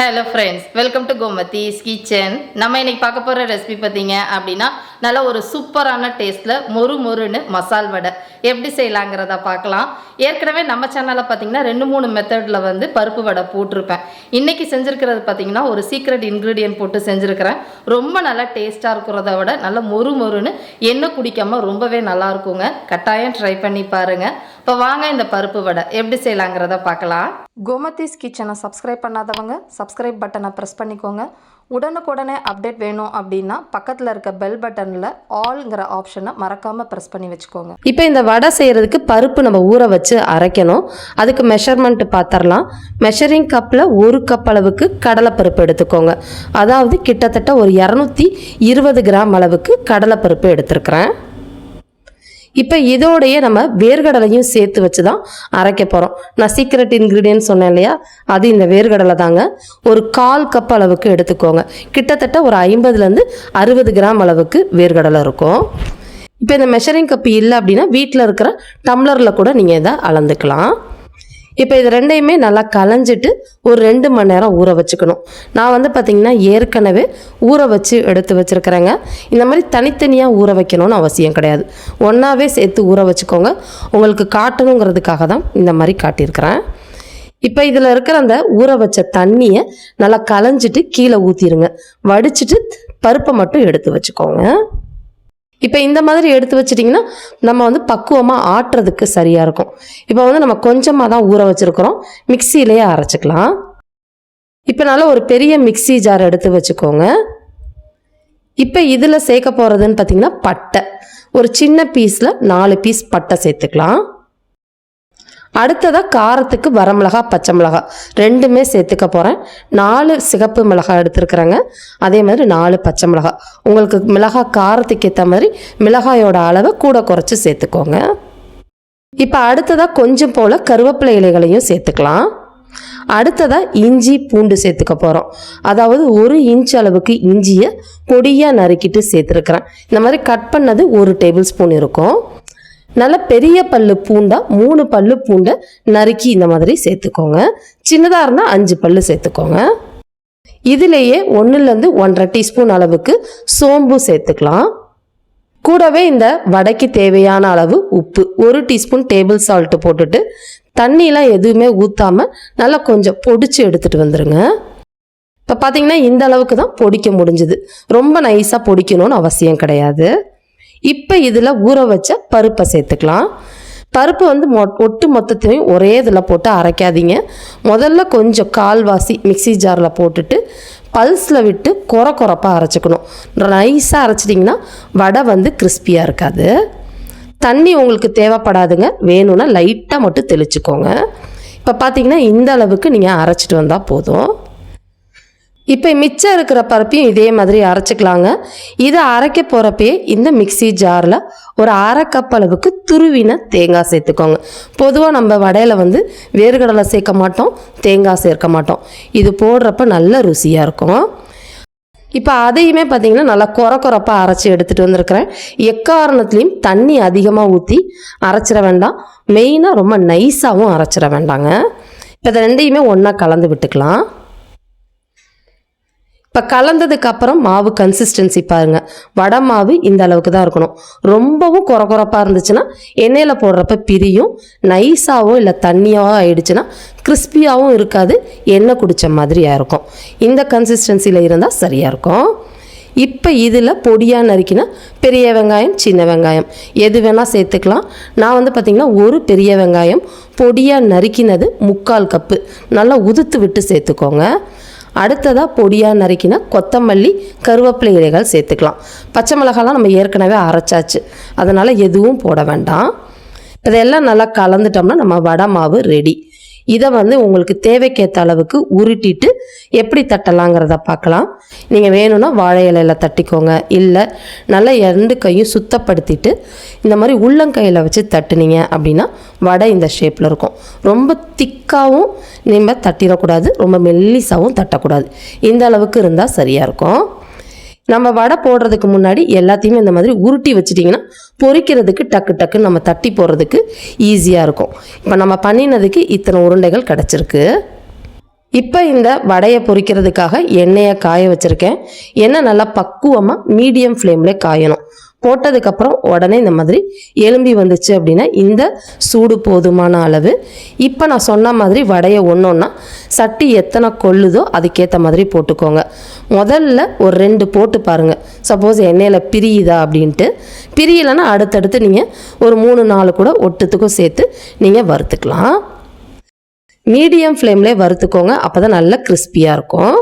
Hello friends welcome to Gomathi's kitchen நம்ம இன்னைக்கு பார்க்க போகிற ரெசிபி பார்த்தீங்க அப்படின்னா நல்ல ஒரு சூப்பரான டேஸ்ட்டில் மொறு மொறுன்னு மசால் வடை. எப்படி செய்யலாங்கிறத பார்க்கலாம். ஏற்கனவே நம்ம சேனலில் பார்த்தீங்கன்னா ரெண்டு மூணு மெத்தடில் வந்து பருப்பு வடை போட்டிருப்பேன். இன்றைக்கி செஞ்சுருக்கிறது பார்த்தீங்கன்னா ஒரு சீக்ரெட் இன்க்ரீடியன்ட் போட்டு செஞ்சுருக்கிறேன். ரொம்ப நல்லா டேஸ்ட்டாக இருக்கிறத விட நல்ல மொறு மொறுன்னு எண்ணெய் குடிக்காமல் ரொம்பவே நல்லா இருக்குங்க. கட்டாயம் ட்ரை பண்ணி பாருங்கள் இப்போ வாங்க இந்த பருப்பு வடை. எப்படி செய்யலாங்கிறத பார்க்கலாம். கோமதிஸ் கிச்சனை சப்ஸ்கிரைப் பண்ணாதவங்க சப்ஸ்கிரைப் பட்டனை ப்ரெஸ் பண்ணிக்கோங்க. உடனுக்குடனே அப்டேட் வேணும் அப்படின்னா பக்கத்தில் இருக்க பெல் பட்டனில் ஆல்ங்கிற ஆப்ஷனை மறக்காமல் ப்ரெஸ் பண்ணி வச்சுக்கோங்க. இப்போ இந்த வடை செய்கிறதுக்கு பருப்பு நம்ம ஊற வச்சு அரைக்கணும். அதுக்கு மெஷர்மெண்ட் பார்த்துடலாம் மெஷரிங் கப்பில் ஒரு கப் அளவுக்கு கடலைப்பருப்பு எடுத்துக்கோங்க. அதாவது கிட்டத்தட்ட ஒரு இரநூத்தி இருபது கிராம் அளவுக்கு கடலைப்பருப்பு எடுத்துருக்கிறேன். இப்போ இதோடைய நம்ம வேர்கடலையும் சேர்த்து வச்சு தான் அரைக்க போகிறோம் நான் சீக்ரெட் இன்க்ரீடியன்ட் சொன்னேன் இல்லையா? அது இந்த வேர்கடலை தாங்க. ஒரு கால் கப் அளவுக்கு எடுத்துக்கோங்க. கிட்டத்தட்ட ஒரு ஐம்பதுலேருந்து அறுபது கிராம் அளவுக்கு வேர்கடலை இருக்கும். இப்போ இந்த மெஷரிங் கப் இல்லை அப்படின்னா வீட்டில் இருக்கிற டம்ளரில் கூட நீங்கள் இதை அளந்துக்கலாம். இப்போ இது ரெண்டையுமே நல்லா கலைஞ்சிட்டு ஒரு ரெண்டு மணி நேரம் ஊற வச்சுக்கணும். நான் வந்து பார்த்திங்கன்னா ஏற்கனவே ஊற வச்சு எடுத்து வச்சுருக்கிறேங்க. இந்த மாதிரி தனித்தனியாக ஊற வைக்கணும்னு அவசியம் கிடையாது. ஒன்றாவே சேர்த்து ஊற வச்சுக்கோங்க. உங்களுக்கு காட்டணுங்கிறதுக்காக தான் இந்த மாதிரி காட்டியிருக்கிறேன். இப்போ இதில் இருக்கிற அந்த ஊற வச்ச தண்ணியை நல்லா கலைஞ்சிட்டு கீழே ஊற்றிடுங்க வடிச்சிட்டு பருப்பை மட்டும் எடுத்து வச்சுக்கோங்க. இப்போ இந்த மாதிரி எடுத்து வச்சிட்டிங்கன்னா நம்ம வந்து பக்குவமாக ஆட்டுறதுக்கு சரியாக இருக்கும். இப்போ வந்து நம்ம கொஞ்சமாக தான் ஊற வச்சுருக்குறோம். மிக்சியிலேயே அரைச்சிக்கலாம். இப்போ நல்லா ஒரு பெரிய மிக்ஸி ஜார் எடுத்து வச்சுக்கோங்க. இப்போ இதில் சேர்க்க போகிறதுன்னு பார்த்தீங்கன்னா பட்டை. ஒரு சின்ன பீஸில் நாலு பீஸ் பட்டை சேர்த்துக்கலாம். அடுத்ததாக காரத்துக்கு வரமிளகா பச்சை மிளகா. ரெண்டுமே சேர்த்துக்க போகிறேன் நாலு சிகப்பு மிளகா எடுத்துருக்குறேங்க. அதே மாதிரி நாலு பச்சை மிளகா. உங்களுக்கு மிளகாய் காரத்துக்கு ஏற்ற மாதிரி மிளகாயோட அளவை கூட குறைச்சி சேர்த்துக்கோங்க. இப்போ அடுத்ததாக கொஞ்சம் போல் கருவேப்பிலை இலைகளையும் சேர்த்துக்கலாம். அடுத்ததாக இஞ்சி பூண்டு சேர்த்துக்க போகிறோம் அதாவது ஒரு இன்ச் அளவுக்கு இஞ்சியை பொடியாக நறுக்கிட்டு சேர்த்துருக்குறேன். இந்த மாதிரி கட் பண்ணது ஒரு டேபிள் ஸ்பூன் இருக்கும். நல்ல பெரிய பல்லு பூண்டா மூணு பல்லு பூண்டை நறுக்கி இந்த மாதிரி சேர்த்துக்கோங்க. சின்னதாக இருந்தால் அஞ்சு பல்லு சேர்த்துக்கோங்க. இதுலேயே ஒன்றுலேருந்து ஒன்றரை டீஸ்பூன் அளவுக்கு சோம்பு சேர்த்துக்கலாம். கூடவே இந்த வடைக்கு தேவையான அளவு உப்பு ஒரு டீஸ்பூன் டேபிள் சால்ட்டு போட்டுட்டு தண்ணியெலாம் எதுவுமே ஊற்றாம நல்லா கொஞ்சம் பொடிச்சு எடுத்துகிட்டு வந்துடுங்க இப்போ பார்த்தீங்கன்னா இந்த அளவுக்கு தான் பொடிக்க முடிஞ்சுது. ரொம்ப நைஸாக பொடிக்கணும்னு அவசியம் கிடையாது. இப்போ இதில் ஊற வச்ச பருப்பை சேர்த்துக்கலாம். பருப்பு வந்து மொ ஒட்டு மொத்தத்தையும் ஒரே இதில் போட்டு அரைக்காதீங்க. முதல்ல கொஞ்சம் கால்வாசி மிக்ஸி ஜாரில் போட்டுட்டு பல்ஸில் விட்டு குறை குறைப்பாக அரைச்சிக்கணும். நைஸாக அரைச்சிட்டிங்கன்னா வடை வந்து கிறிஸ்பியாக இருக்காது. தண்ணி உங்களுக்கு தேவைப்படாதுங்க. வேணும்னா லைட்டாக மட்டும் தெளிச்சுக்கோங்க. இப்போ பார்த்தீங்கன்னா இந்த அளவுக்கு நீங்கள் அரைச்சிட்டு வந்தால் போதும். இப்போ மிச்சம் இருக்கிற பருப்பையும் இதே மாதிரி அரைச்சிக்கலாங்க. இதை அரைக்க போகிறப்பே இந்த மிக்ஸி ஜாரில் ஒரு அரை கப் அளவுக்கு துருவின தேங்காய் சேர்த்துக்கோங்க. பொதுவாக நம்ம வடையில் வந்து வேர்கடலை சேர்க்க மாட்டோம் தேங்காய் சேர்க்க மாட்டோம். இது போடுறப்ப நல்ல ருசியாக இருக்கும். இப்போ அதையுமே பார்த்தீங்கன்னா நல்லா குறை குறப்பாக அரைச்சி எடுத்துகிட்டு வந்திருக்கிறேன். எக்காரணத்துலேயும் தண்ணி அதிகமாக ஊற்றி அரைச்சிட வேண்டாம். மெயினாக ரொம்ப நைஸாகவும் அரைச்சிட வேண்டாங்க. இப்போ இதை ரெண்டையுமே ஒன்றா கலந்து விட்டுக்கலாம். இப்போ கலந்ததுக்கு அப்புறம் மாவு கன்சிஸ்டன்சி பாருங்கள் வடை மாவு இந்த அளவுக்கு தான் இருக்கணும். ரொம்பவும் குறை குறைப்பாக இருந்துச்சுன்னா எண்ணெயில் போடுறப்ப பிரியும். நைஸாகவும் இல்லை தண்ணியாகவும் ஆயிடுச்சுன்னா கிறிஸ்பியாகவும் இருக்காது. எண்ணெய் குடித்த மாதிரியாக இருக்கும். இந்த கன்சிஸ்டன்சியில் இருந்தால் சரியாக இருக்கும். இப்போ இதில் பொடியாக நறுக்கினா பெரிய வெங்காயம் சின்ன வெங்காயம். எது வேணால் சேர்த்துக்கலாம். நான் வந்து பார்த்திங்கன்னா ஒரு பெரிய வெங்காயம் பொடியாக நறுக்கினது முக்கால் கப்பு. நல்லா உதுத்து விட்டு சேர்த்துக்கோங்க. அடுத்ததாக பொடியாக நறுக்கினா கொத்தமல்லி கருவேப்பிலை இலைகள் சேர்த்துக்கலாம். பச்சை மிளகாலாம் நம்ம ஏற்கனவே அரைச்சாச்சு. அதனால் எதுவும் போட வேண்டாம். இதெல்லாம் நல்லா கலந்துட்டோம்னா நம்ம வடை மாவு ரெடி இதை வந்து உங்களுக்கு தேவைக்கேற்ற அளவுக்கு உருட்டிட்டு எப்படி தட்டலாங்கிறத பார்க்கலாம். நீங்கள் வேணும்னா வாழை இலையில தட்டிக்கோங்க. இல்லை நல்லா இரண்டு கையும் சுத்தப்படுத்திட்டு இந்த மாதிரி உள்ளங்கையில் வச்சு தட்டுனீங்க அப்படின்னா வடை இந்த ஷேப்பில் இருக்கும். ரொம்ப திக்காகவும் நம்ம தட்டிடக்கூடாது. ரொம்ப மெல்லிசாகவும் தட்டக்கூடாது. இந்த அளவுக்கு இருந்தால் சரியாக இருக்கும். நம்ம வடை போடுறதுக்கு முன்னாடி எல்லாத்தையுமே இந்த மாதிரி உருட்டி வச்சிட்டிங்கன்னா பொரிக்கிறதுக்கு டக்கு டக்குன்னு நம்ம தட்டி போடுறதுக்கு ஈஸியாக இருக்கும். இப்போ நம்ம பண்ணினதுக்கு இத்தனை உருண்டைகள் கிடச்சிருக்கு. இப்போ இந்த வடையை பொரிக்கிறதுக்காக எண்ணெயை காய வச்சுருக்கேன். எண்ணெய் நல்லா பக்குவமாக மீடியம் ஃப்ளேமில் காயணும். போட்டதுக்கப்புறம் உடனே இந்த மாதிரி எலும்பி வந்துச்சு அப்படின்னா இந்த சூடு போதுமான அளவு. இப்போ நான் சொன்ன மாதிரி வடையை ஒன்றொன்னா சட்டி எத்தனை கொள்ளுதோ அதுக்கேற்ற மாதிரி போட்டுக்கோங்க. முதல்ல ஒரு ரெண்டு போட்டு பாருங்கள் சப்போஸ் எண்ணெயில் பிரியுதா அப்படின்ட்டு. பிரியலைன்னா அடுத்தடுத்து நீங்கள் ஒரு மூணு நாலு கூட ஒட்டுத்துக்கும் சேர்த்து நீங்கள் வறுத்துக்கலாம். மீடியம் ஃப்ளேம்லேயே வறுத்துக்கோங்க. அப்போ தான் நல்லா கிறிஸ்பியாக இருக்கும்.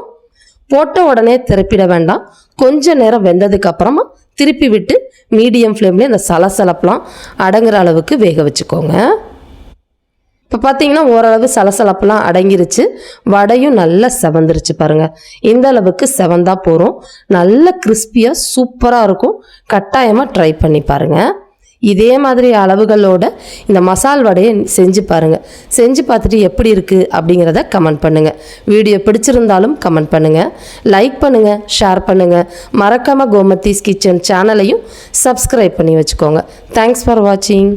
போட்ட உடனே திருப்பிட வேண்டாம். கொஞ்ச நேரம் வெந்ததுக்கு அப்புறமா திருப்பி விட்டு மீடியம் ஃப்ளேம்லேயே இந்த சலசலப்பெலாம் அடங்குற அளவுக்கு வேக வச்சுக்கோங்க. இப்போ பார்த்தீங்கன்னா ஓரளவு சலசலப்பெல்லாம் அடங்கிருச்சு. வடையும் நல்லா செவந்துருச்சு பாருங்கள் இந்த அளவுக்கு செவந்தா போகிறோம் நல்ல கிறிஸ்பியாக சூப்பராக இருக்கும். கட்டாயமாக ட்ரை பண்ணி பாருங்கள் இதே மாதிரி அளவுகளோட இந்த மசால் வடையை செஞ்சு பாருங்கள் செஞ்சு பார்த்துட்டு எப்படி இருக்குது அப்படிங்கிறத கமெண்ட் பண்ணுங்கள் வீடியோ பிடிச்சிருந்தாலும் கமெண்ட் பண்ணுங்கள் லைக் பண்ணுங்கள் ஷேர் பண்ணுங்கள் மறக்காமல் கோமத்தீஸ் கிச்சன் சேனலையும் சப்ஸ்கிரைப் பண்ணி வச்சுக்கோங்க. தேங்க்ஸ் ஃபார் வாட்சிங்